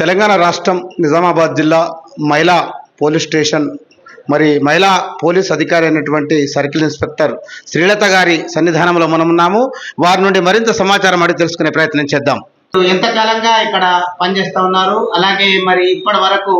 తెలంగాణ రాష్ట్రం నిజామాబాద్ జిల్లా మైలా police station. మరి మహిళా పోలీస్ అధికారి అయినటువంటి సర్కిల్ ఇన్స్పెక్టర్ శ్రీలత గారి సన్నిధానంలో మనం ఉన్నాము. వారి నుండి మరింత సమాచారం అడిగి తెలుసుకునే ప్రయత్నం చేద్దాం. ఎంతకాలంగా ఇక్కడ పనిచేస్తా ఉన్నారు? అలాగే మరి ఇప్పటి వరకు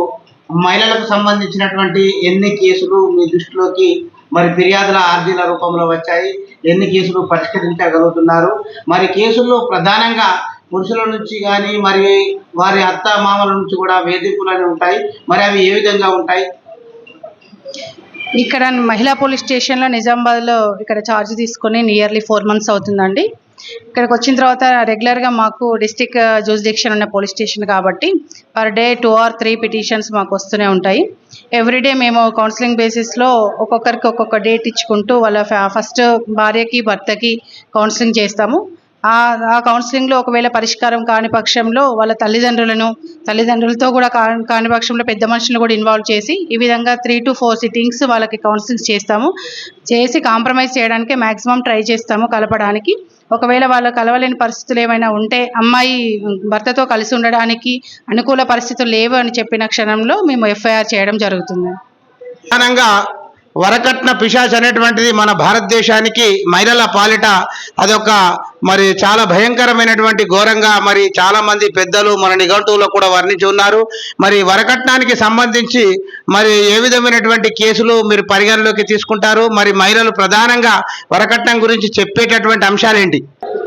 మహిళలకు సంబంధించినటువంటి ఎన్ని కేసులు మీ దృష్టిలోకి మరి ఫిర్యాదుల ఆర్జీల రూపంలో వచ్చాయి? ఎన్ని కేసులు పరిష్కరించగలుగుతున్నారు? మరి కేసుల్లో ప్రధానంగా పురుషుల నుంచి కానీ మరి వారి అత్త మామల నుంచి కూడా వేధింపులు అనేవి ఉంటాయి. మరి అవి ఏ విధంగా ఉంటాయి? ఇక్కడ మహిళా పోలీస్ స్టేషన్లో నిజామాబాద్లో ఇక్కడ ఛార్జ్ తీసుకొని నియర్లీ ఫోర్ మంత్స్ అవుతుందండి. ఇక్కడికి వచ్చిన తర్వాత రెగ్యులర్గా మాకు డిస్టిక్ జూరిడిక్షన్ uh, ఉన్న పోలీస్ స్టేషన్ కాబట్టి per day two or three petitions మాకు వస్తూనే ఉంటాయి. ఎవ్రీడే మేము కౌన్సిలింగ్ బేసిస్లో ఒక్కొక్కరికి ఒక్కొక్క డేట్ ఇచ్చుకుంటూ వాళ్ళ ఫస్ట్ భార్యకి భర్తకి కౌన్సిలింగ్ చేస్తాము. ఆ ఆ కౌన్సిలింగ్లో ఒకవేళ పరిష్కారం కాని పక్షంలో వాళ్ళ తల్లిదండ్రులను తల్లిదండ్రులతో కూడా కా- కాని పక్షంలో పెద్ద మనుషులను కూడా ఇన్వాల్వ్ చేసి ఈ విధంగా త్రీ టు ఫోర్ సిట్టింగ్స్ వాళ్ళకి కౌన్సిలింగ్ చేస్తాము. చేసి కాంప్రమైజ్ చేయడానికి మ్యాక్సిమం ట్రై చేస్తాము కలపడానికి. ఒకవేళ వాళ్ళు కలవలేని పరిస్థితులు ఏమైనా ఉంటే అమ్మాయి భర్తతో కలిసి ఉండడానికి అనుకూల పరిస్థితులు లేవు అని చెప్పిన క్షణంలో మేము ఎఫ్ఐఆర్ చేయడం జరుగుతుంది. ప్రధానంగా వరకట్న పిశాచ్ అనేటువంటిది మన భారతదేశానికి మహిళల పాలిట. అదొక మరి చాలా భయంకరమైనటువంటి ఘోరంగా మరి చాలా మంది పెద్దలు మన నిఘంటువులో కూడా వర్ణించి ఉన్నారు. మరి వరకట్నానికి సంబంధించి మరి ఏ విధమైనటువంటి కేసులు మీరు పరిగణలోకి తీసుకుంటారు? మరి మహిళలు ప్రధానంగా వరకట్నం గురించి చెప్పేటటువంటి అంశాలేంటి?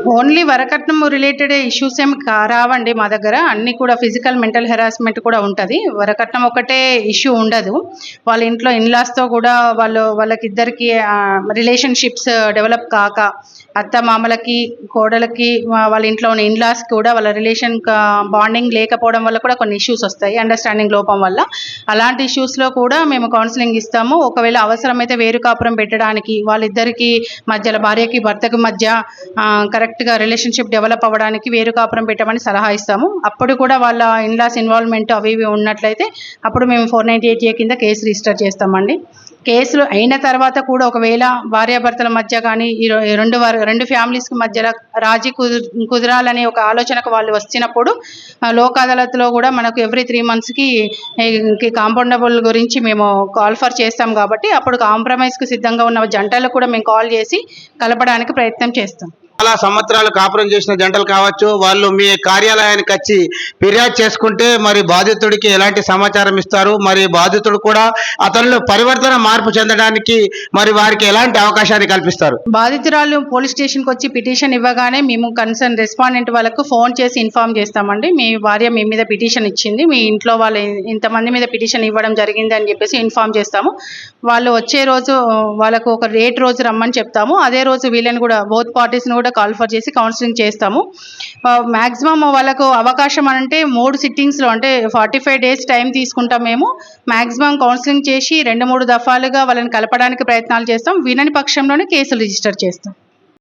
ఓన్లీ వరకట్నం రిలేటెడ్ ఇష్యూస్ ఏమి కా- రావండి మా దగ్గర. అన్ని కూడా ఫిజికల్ మెంటల్ హెరాస్మెంట్ కూడా ఉంటుంది. వరకట్నం ఒకటే ఇష్యూ ఉండదు. వాళ్ళ ఇంట్లో ఇన్లాస్తో కూడా వాళ్ళు వాళ్ళకిద్దరికి రిలేషన్షిప్స్ డెవలప్ కాక అత్త మామలకి కోడలకి వాళ్ళ ఇంట్లో ఉన్న ఇన్లాస్ కూడా వాళ్ళ రిలేషన్ బాండింగ్ లేకపోవడం వల్ల కూడా కొన్ని ఇష్యూస్ వస్తాయి. అండర్స్టాండింగ్ లోపం వల్ల. అలాంటి ఇష్యూస్లో కూడా మేము కౌన్సిలింగ్ ఇస్తాము. ఒకవేళ అవసరమైతే వేరు కాపురం పెట్టడానికి వాళ్ళిద్దరికి మధ్యలో భార్యకి భర్తకి మధ్య కరెక్ట్ కరెక్ట్గా రిలేషన్షిప్ డెవలప్ అవ్వడానికి వేరు కాపురం పెట్టమని సలహా ఇస్తాము. అప్పుడు కూడా వాళ్ళ ఇన్లాస్ ఇన్వాల్వ్మెంట్ అవి ఇవి ఉన్నట్లయితే అప్పుడు మేము ఫోర్ నైంటీ ఎయిట్ ఏ కింద కేసు రిజిస్టర్ చేస్తామండి. కేసులు అయిన తర్వాత కూడా ఒకవేళ భార్యాభర్తల మధ్య కానీ ఈ రెండు వర్ రెండు ఫ్యామిలీస్కి మధ్యలో రాజీ కుదు కుదరాలనే ఒక ఆలోచనకు వాళ్ళు వచ్చినప్పుడు లోక్ అదాలత్లో కూడా మనకు ఎవ్రీ త్రీ మంత్స్కి కాంపౌండబుల్ గురించి మేము కాల్ ఫర్ చేస్తాం కాబట్టి అప్పుడు కాంప్రమైజ్కి సిద్ధంగా ఉన్న జంటలకు కూడా మేము కాల్ చేసి కలపడానికి ప్రయత్నం చేస్తాం. చాలా సంవత్సరాలు కాపురం చేసిన జంటలు కావచ్చు వాళ్ళు మీ కార్యాలయానికి వచ్చి ఫిర్యాదు చేసుకుంటే మరి బాధితుడికి ఎలాంటి సమాచారం ఇస్తారు? మరి బాధితుడు కూడా అతనిలో పరివర్తన మార్పు చెందడానికి మరి వారికి ఎలాంటి అవకాశాన్ని కల్పిస్తారు? బాధితురాలు పోలీస్ స్టేషన్కి వచ్చి పిటిషన్ ఇవ్వగానే మేము కన్సర్న్ రెస్పాండెంట్ వాళ్ళకు ఫోన్ చేసి ఇన్ఫామ్ చేస్తామండి. మీ భార్య మీ మీద పిటిషన్ ఇచ్చింది. మీ ఇంట్లో వాళ్ళు ఇంతమంది మీద పిటిషన్ ఇవ్వడం జరిగింది అని చెప్పేసి ఇన్ఫామ్ చేస్తాము. వాళ్ళు వచ్చే రోజు వాళ్ళకు ఒక రేట్ రోజు రమ్మని చెప్తాము. అదే రోజు వీళ్ళని కూడా బోత్ పార్టీస్ని కూడా కాల్ఫర్ చేసి కౌన్సిలింగ్ చేస్తాము. మ్యాక్సిమం వాళ్ళకు అవకాశం అంటే మూడు సిట్టింగ్స్లో అంటే ఫార్టీ ఫైవ్ డేస్ టైం తీసుకుంటాం మేము. మ్యాక్సిమం కౌన్సిలింగ్ చేసి రెండు మూడు దఫాలుగా వాళ్ళని కలపడానికి ప్రయత్నాలు చేస్తాం. వినని పక్షంలోనే కేసులు రిజిస్టర్ చేస్తాం.